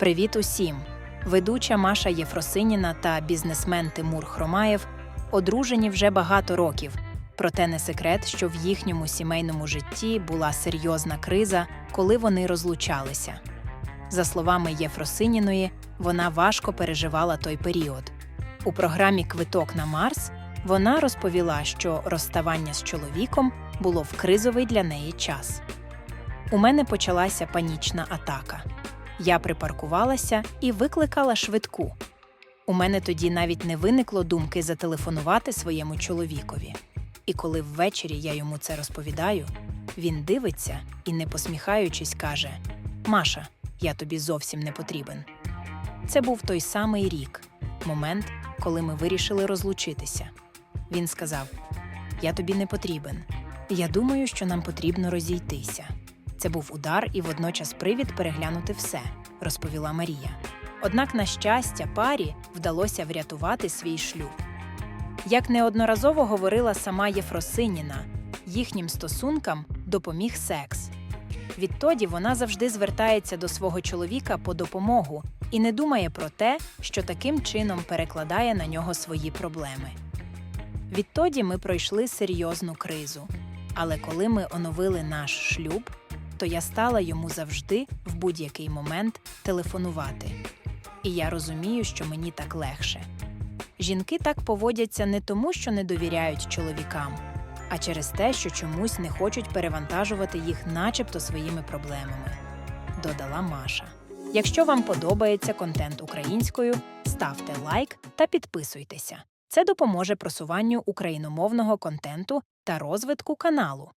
Привіт усім! Ведуча Маша Єфросиніна та бізнесмен Тимур Хромаєв одружені вже багато років. Проте не секрет, що в їхньому сімейному житті була серйозна криза, коли вони розлучалися. За словами Єфросиніної, вона важко переживала той період. У програмі Квиток на Марс вона розповіла, що розставання з чоловіком було в кризовий для неї час. У мене почалася панічна атака. Я припаркувалася і викликала швидку. У мене тоді навіть не виникло думки зателефонувати своєму чоловікові. І коли ввечері я йому це розповідаю, він дивиться і, не посміхаючись, каже: Маша, я тобі зовсім не потрібен. Це був той самий рік, момент, коли ми вирішили розлучитися. Він сказав: Я тобі не потрібен. Я думаю, що нам потрібно розійтися. Це був удар і водночас привід переглянути все, розповіла Марія. Однак, на щастя, парі вдалося врятувати свій шлюб. Як неодноразово говорила сама Єфросиніна, їхнім стосункам допоміг секс. Відтоді вона завжди звертається до свого чоловіка по допомогу і не думає про те, що таким чином перекладає на нього свої проблеми. Відтоді ми пройшли серйозну кризу. Але коли ми оновили наш шлюб, то я стала йому завжди в будь-який момент телефонувати. І я розумію, що мені так легше. Жінки так поводяться не тому, що не довіряють чоловікам, а через те, що чомусь не хочуть перевантажувати їх, начебто своїми проблемами, додала Маша. Якщо вам подобається контент українською, ставте лайк та підписуйтеся. Це допоможе просуванню україномовного контенту та розвитку каналу.